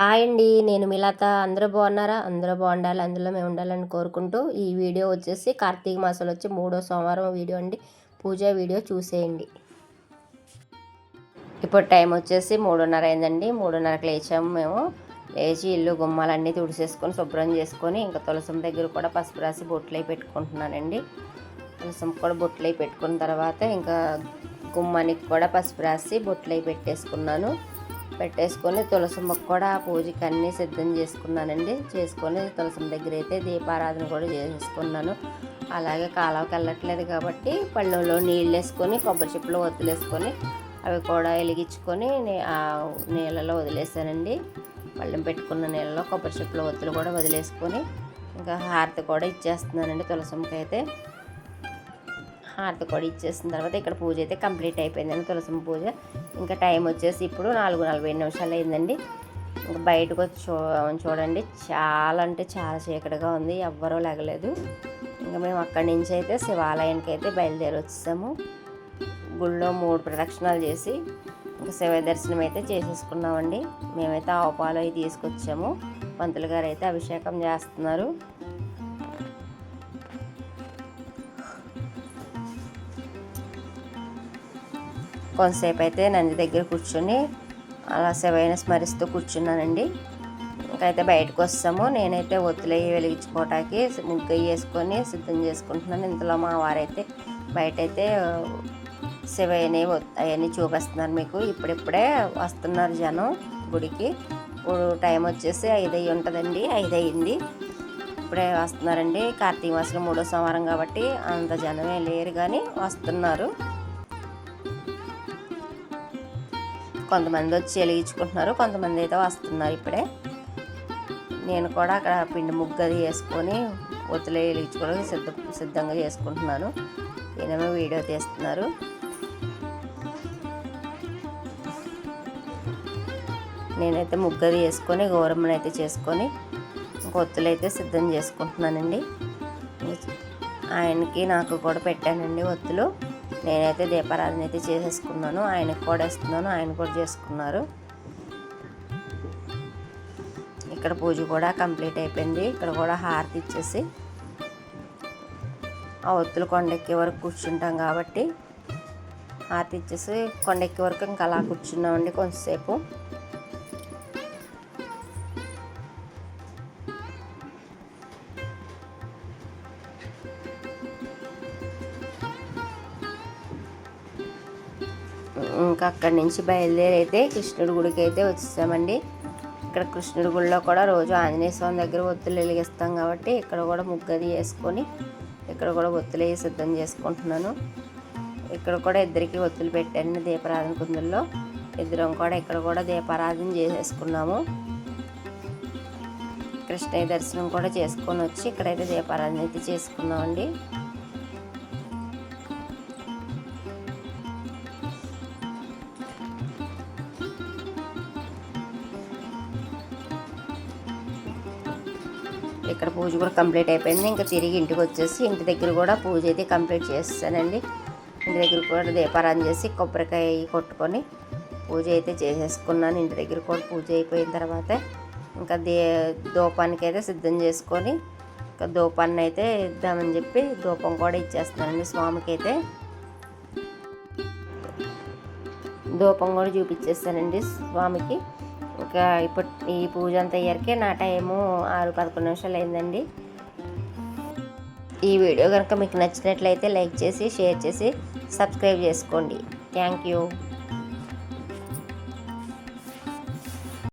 Hi అండి నేను మిలాత అందరూ బాగున్నారా? అందరూ బాగుండాలి అందులో మేము ఉండాలని కోరుకుంటూ ఈ వీడియో వచ్చేసి కార్తీక మాసంలో వచ్చి మూడో సోమవారం వీడియో అండి. పూజ వీడియో చూసేయండి. ఇప్పుడు టైం వచ్చేసి మూడున్నర అయిందండి. మూడున్నరకు లేచాము మేము. లేచి ఇల్లు గుమ్మాలన్నీ తుడిసేసుకొని శుభ్రం చేసుకొని ఇంకా తులసం దగ్గర కూడా పసుపు రాసి బొట్లు పెట్టుకుంటున్నానండి. తులసం కూడా బొట్లు పెట్టుకున్న తర్వాత ఇంకా గుమ్మానికి కూడా పసుపు రాసి బొట్లు పెట్టేసుకున్నాను. పెట్టేసుకొని తులసమ్మ కూడా పూజకి అన్నీ సిద్ధం చేసుకున్నానండి. చేసుకొని తులసం దగ్గర అయితే దీపారాధన కూడా చేసుకున్నాను. అలాగే కాలువకి వెళ్ళట్లేదు కాబట్టి పళ్ళెంలో నీళ్ళు వేసుకొని కొబ్బరి చెప్పులు వదిలేసుకొని అవి కూడా వెలిగించుకొని ఆ నీళ్ళలో వదిలేసానండి. పళ్ళెం పెట్టుకున్న నీళ్ళలో కొబ్బరి చెప్పులు ఒత్తులు కూడా వదిలేసుకొని ఇంకా హారతి కూడా ఇచ్చేస్తున్నానండి తులసమ్మకి అయితే హారతి కూడా ఇచ్చేసిన తర్వాత ఇక్కడ పూజ అయితే కంప్లీట్ అయిపోయిందండి. తులసమ్మ పూజ. ఇంకా టైం వచ్చేసి ఇప్పుడు నాలుగు నలభై నిమిషాలు అయిందండి. ఇంకా బయటకు వచ్చి చూ చూడండి. చాలా అంటే చాలా చీకటిగా ఉంది. ఎవ్వరూ లేగలేదు. ఇంకా మేము అక్కడి నుంచి అయితే శివాలయానికి అయితే బయలుదేరి వచ్చేసాము. గుళ్ళో మూడు ప్రదక్షిణాలు చేసి ఇంకా శివ దర్శనం అయితే చేసేసుకున్నామండి. మేమైతే ఆవు పాలు అవి తీసుకొచ్చాము. పంతులు గారు అయితే అభిషేకం చేస్తున్నారు. కొంతసేపు అయితే నంది దగ్గర కూర్చొని అలా శివైన స్మరిస్తూ కూర్చున్నానండి. ఇంకైతే బయటకు వస్తాము. నేనైతే ఒత్తులయ్యి వెలిగించుకోవటానికి ముగ్గు వేసుకొని సిద్ధం చేసుకుంటున్నాను. ఇంతలో మా వారైతే బయట అయితే శివయ్యని అవన్నీ చూపిస్తున్నారు మీకు. ఇప్పుడిప్పుడే వస్తున్నారు జనం గుడికి. ఇప్పుడు టైం వచ్చేసి ఐదు అయ్యి ఉంటుందండి. ఐదు అయ్యింది ఇప్పుడే వస్తున్నారండి. కార్తీక మాసం మూడో సోమవారం కాబట్టి అంత జనమే లేరు కానీ వస్తున్నారు. కొంతమంది వచ్చి వెలిగించుకుంటున్నారు కొంతమంది అయితే వస్తున్నారు ఇప్పుడే. నేను కూడా అక్కడ పిండి ముగ్గది వేసుకొని ఒత్తులే వెలిగించుకోవడానికి సిద్ధ సిద్ధంగా చేసుకుంటున్నాను. ఈయనేమో వీడియో తీస్తున్నారు. నేనైతే ముగ్గది వేసుకొని గౌరమ్మను అయితే చేసుకొని ఒత్తులు అయితే సిద్ధం చేసుకుంటున్నానండి. ఆయనకి నాకు కూడా పెట్టానండి ఒత్తులు. నేనైతే దీపారాధన అయితే చేసేసుకున్నాను. ఆయనకు కూడా ఇస్తున్నాను ఆయన కూడా చేసుకున్నారు. ఇక్కడ పూజ కూడా కంప్లీట్ అయిపోయింది. ఇక్కడ కూడా హారతి ఇచ్చేసి ఆ ఒత్తులు కొండెక్కే వరకు కూర్చుంటాం కాబట్టి హారతి ఇచ్చేసి కొండెక్కే వరకు ఇంకా అలా కూర్చున్నామండి కొంతసేపు. ఇంకా అక్కడి నుంచి బయలుదేరి అయితే కృష్ణుడి గుడికి అయితే వచ్చేసామండి. ఇక్కడ కృష్ణుడి గుడిలో కూడా రోజు ఆంజనేయ స్వామి దగ్గర ఒత్తులు వెలిగిస్తాం కాబట్టి ఇక్కడ కూడా ముగ్గది వేసుకొని ఇక్కడ కూడా ఒత్తులు సిద్ధం చేసుకుంటున్నాను. ఇక్కడ కూడా ఇద్దరికి ఒత్తులు పెట్టాను దీపారాధన కుందుల్లో. ఇద్దరం కూడా ఇక్కడ కూడా దీపారాధన చేసేసుకున్నాము కృష్ణయ్య దర్శనం కూడా చేసుకొని వచ్చి ఇక్కడైతే దీపారాధన అయితే చేసుకున్నామండి. ఇక్కడ పూజ కూడా కంప్లీట్ అయిపోయింది. ఇంకా తిరిగి ఇంటికి వచ్చేసి ఇంటి దగ్గర కూడా పూజ అయితే కంప్లీట్ చేస్తానండి. ఇంటి దగ్గర కూడా దీపారాధన చేసి కొబ్బరికాయ కొట్టుకొని పూజ అయితే చేసేసుకున్నాను. ఇంటి దగ్గర కూడా పూజ అయిపోయిన తర్వాత ఇంకా దే దూపానికి అయితే సిద్ధం చేసుకొని ఇంకా దూపాన్ని అయితే ఇద్దామని చెప్పి దూపం కూడా ఇచ్చేస్తున్నానండి స్వామికి అయితే. దూపం కూడా చూపించేస్తానండి స్వామికి. ఇంకా ఇప్పుడు ఈ పూజ అంతా అయ్యారికే నా టైము ఆరు పదకొండు నిమిషాలు అయిందండి. ఈ వీడియో కనుక మీకు నచ్చినట్లయితే లైక్ చేసి షేర్ చేసి సబ్స్క్రైబ్ చేసుకోండి. Thank you.